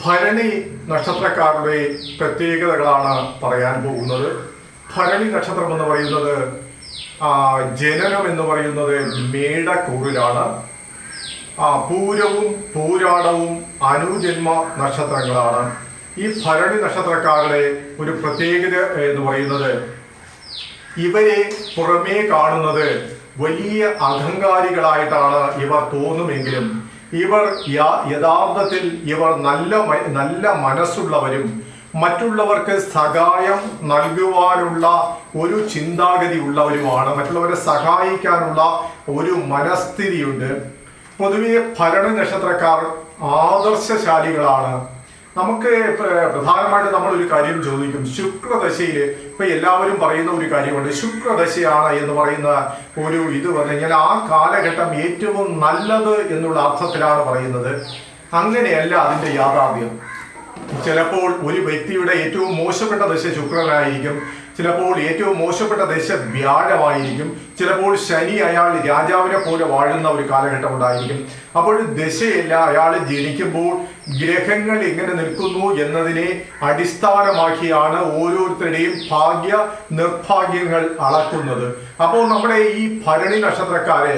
ഭരണി നക്ഷത്രക്കാരുടെ പ്രത്യേകതകളാണ് പറയാൻ പോകുന്നത്. ഭരണി നക്ഷത്രം എന്ന് പറയുന്നത് ജനനം എന്ന് പറയുന്നത് മേടക്കൂറിലാണ്. പൂരവും പൂരാടവും അനുജന്മ നക്ഷത്രങ്ങളാണ്. ഈ ഭരണി നക്ഷത്രക്കാരുടെ ഒരു പ്രത്യേകത എന്ന് പറയുന്നത് ഇവരെ പുറമേ കാണുന്നത് വലിയ അഹങ്കാരികളായിട്ടാണ് ഇവർ തോന്നുമെങ്കിലും ഇവർ യഥാർത്ഥത്തിൽ ഇവർ നല്ല നല്ല മനസ്സുള്ളവരും മറ്റുള്ളവർക്ക് സഹായം നൽകുവാനുള്ള ഒരു ചിന്താഗതി ഉള്ളവരുമാണ്. മറ്റുള്ളവരെ സഹായിക്കാനുള്ള ഒരു മനസ്ഥിതിയുണ്ട്. പൊതുവെ ഭരണ നക്ഷത്രക്കാർ ആദർശശാലികളാണ്. നമുക്ക് പ്രധാനമായിട്ട് നമ്മൾ ഒരു കാര്യം ചോദിക്കും. ശുക്രദശയിൽ ഇപ്പൊ എല്ലാവരും പറയുന്ന ഒരു കാര്യമുണ്ട്. ശുക്രദശയാണ് എന്ന് പറയുന്ന ഒരു ഇത് പറഞ്ഞു ആ കാലഘട്ടം ഏറ്റവും നല്ലത് എന്നുള്ള അർത്ഥത്തിലാണ് പറയുന്നത്. അങ്ങനെയല്ല അതിന്റെ യാഥാർത്ഥ്യം. ചിലപ്പോൾ ഒരു വ്യക്തിയുടെ ഏറ്റവും മോശപ്പെട്ട ദശ ശുക്രനായിരിക്കും. ചിലപ്പോൾ ഏറ്റവും മോശപ്പെട്ട ദശ വ്യാഴമായിരിക്കും. ചിലപ്പോൾ ശനി അയാൾ രാജാവിനെ പോലെ വാഴുന്ന ഒരു കാലഘട്ടം ഉണ്ടായിരിക്കും. അപ്പോൾ ദശയല്ല അയാൾ ജനിക്കുമ്പോൾ ഗ്രഹങ്ങൾ എങ്ങനെ നിൽക്കുന്നു എന്നതിനെ അടിസ്ഥാനമാക്കിയാണ് ഓരോരുത്തരുടെയും ഭാഗ്യ നിർഭാഗ്യങ്ങൾ അളക്കുന്നത്. അപ്പോൾ നമ്മുടെ ഈ ഭരണി നക്ഷത്രക്കാരെ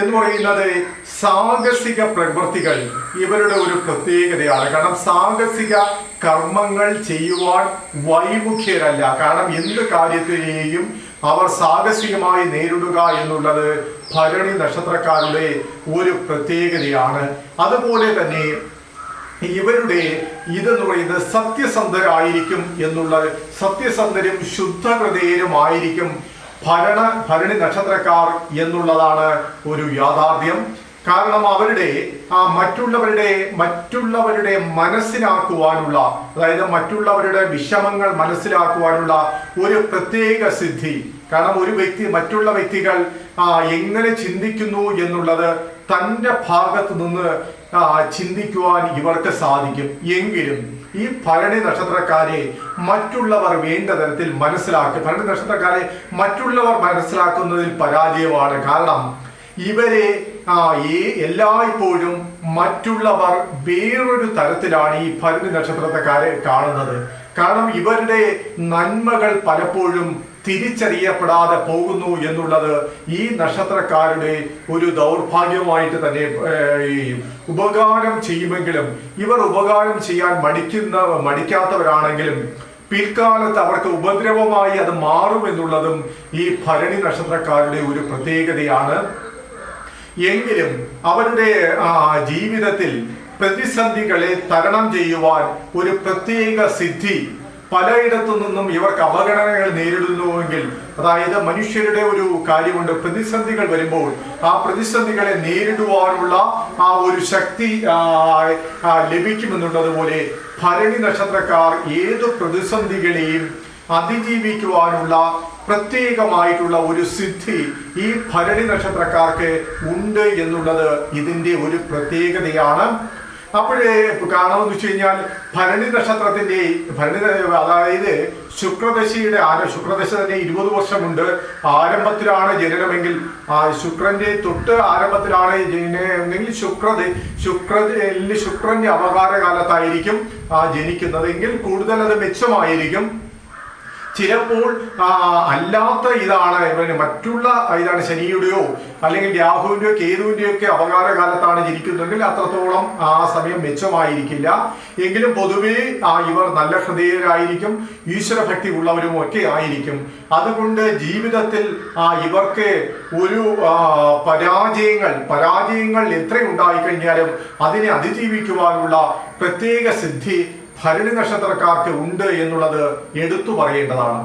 എന്ന് പറയുന്നത് സാഹസിക പ്രവൃത്തികൾ ഇവരുടെ ഒരു പ്രത്യേകതയാണ്. കാരണം സാഹസിക കർമ്മങ്ങൾ ചെയ്യുവാൻ വൈമുഖ്യരല്ല. കാരണം എന്ത് കാര്യത്തിനെയും അവർ സാഹസികമായി നേരിടുക എന്നുള്ളത് ഭരണി നക്ഷത്രക്കാരുടെ ഒരു പ്രത്യേകതയാണ്. അതുപോലെ തന്നെ ഇവരുടെ ഇതെന്ന് പറയുന്നത് സത്യസന്ധരായിരിക്കും എന്നുള്ള സത്യസന്ധരും ശുദ്ധഹൃദയരുമായിരിക്കും ഭരണ ഭരണി നക്ഷത്രക്കാർ എന്നുള്ളതാണ് ഒരു യാഥാർത്ഥ്യം. കാരണം അവരുടെ ആ മറ്റുള്ളവരുടെ മറ്റുള്ളവരുടെ മനസ്സിലാക്കുവാനുള്ള അതായത് മറ്റുള്ളവരുടെ വിഷമങ്ങൾ മനസ്സിലാക്കുവാനുള്ള ഒരു പ്രത്യേക സിദ്ധി. കാരണം ഒരു വ്യക്തി മറ്റുള്ള വ്യക്തികൾ ആ എങ്ങനെ ചിന്തിക്കുന്നു എന്നുള്ളത് തന്റെ ഭാഗത്ത് നിന്ന് ചിന്തിക്കുവാൻ ഇവർക്ക് സാധിക്കും. എങ്കിലും ഈ ഭരണി നക്ഷത്രക്കാരെ മറ്റുള്ളവർ വേണ്ട തരത്തിൽ മനസ്സിലാക്കി. ഭരണി നക്ഷത്രക്കാരെ മറ്റുള്ളവർ മനസ്സിലാക്കുന്നതിൽ പരാജയമാണ്. കാരണം ഇവരെ എല്ലായ്പ്പോഴും മറ്റുള്ളവർ വേറൊരു തരത്തിലാണ് ഈ ഭരണി നക്ഷത്രത്തെക്കാരെ കാണുന്നത്. കാരണം ഇവരുടെ നന്മകൾ പലപ്പോഴും തിരിച്ചറിയപ്പെടാതെ പോകുന്നു എന്നുള്ളത് ഈ നക്ഷത്രക്കാരുടെ ഒരു ദൗർഭാഗ്യമായിട്ട് തന്നെ ഉപകാരം ചെയ്യുമെങ്കിലും ഇവർ ഉപകാരം ചെയ്യാൻ മടിക്കുന്ന മടിക്കാത്തവരാണെങ്കിലും പിൽക്കാലത്ത് അവർക്ക് ഉപദ്രവമായി അത് മാറുമെന്നുള്ളതും ഈ ഭരണി നക്ഷത്രക്കാരുടെ ഒരു പ്രത്യേകതയാണ്. എങ്കിലും അവരുടെ ജീവിതത്തിൽ പ്രതിസന്ധികളെ തരണം ചെയ്യുവാൻ ഒരു പ്രത്യേക സിദ്ധി പലയിടത്തു നിന്നും ഇവർക്ക് അവഗണനകൾ നേരിടുന്നുവെങ്കിൽ അതായത് മനുഷ്യരുടെ ഒരു കാര്യമുണ്ട് പ്രതിസന്ധികൾ വരുമ്പോൾ ആ പ്രതിസന്ധികളെ നേരിടുവാനുള്ള ആ ഒരു ശക്തി ലഭിക്കുമെന്നുള്ളതുപോലെ ഭരണി നക്ഷത്രക്കാർ ഏത് പ്രതിസന്ധികളെയും അതിജീവിക്കുവാനുള്ള പ്രത്യേകമായിട്ടുള്ള ഒരു സിദ്ധി ഈ ഭരണി നക്ഷത്രക്കാർക്ക് ഉണ്ട് എന്നുള്ളത് ഇതിന്റെ ഒരു പ്രത്യേകതയാണ്. അപ്പോഴേ കാണാമെന്ന് വെച്ച് കഴിഞ്ഞാൽ ഭരണി നക്ഷത്രത്തിന്റെ ഭരണി അതായത് ശുക്രദശയുടെ ആര ശുക്രദശ തന്നെ ഇരുപത് വർഷമുണ്ട്. ആരംഭത്തിലാണ് ജനനമെങ്കിൽ ആ ശുക്രന്റെ തൊട്ട് ആരംഭത്തിലാണ് ജനനമെങ്കിൽ ശുക്രത ശുക്ര ശുക്രന്റെ അവകാര കാലത്തായിരിക്കും ആ ജനിക്കുന്നതെങ്കിൽ കൂടുതൽ അത് മെച്ചമായിരിക്കും. ചിലപ്പോൾ അല്ലാത്ത ഇതാണ് പിന്നെ മറ്റുള്ള ഇതാണ് ശനിയുടെയോ അല്ലെങ്കിൽ രാഹുവിന്റെയോ കേതുവിന്റെയോ ഒക്കെ അപകാര കാലത്താണ് ജനിക്കുന്നതെങ്കിൽ അത്രത്തോളം ആ സമയം മെച്ചമായിരിക്കില്ല. എങ്കിലും പൊതുവേ ഇവർ നല്ല ഹൃദയരായിരിക്കും ഈശ്വരഭക്തി ഉള്ളവരും ഒക്കെ ആയിരിക്കും. അതുകൊണ്ട് ജീവിതത്തിൽ ആ ഇവർക്ക് ഒരു പരാജയങ്ങൾ പരാജയങ്ങൾ എത്ര ഉണ്ടായിക്കഴിഞ്ഞാലും അതിനെ അതിജീവിക്കുവാനുള്ള പ്രത്യേക സിദ്ധി ഭരണി നക്ഷത്രക്കാർക്ക് ഉണ്ട് എന്നുള്ളത് എടുത്തു പറയേണ്ടതാണ്.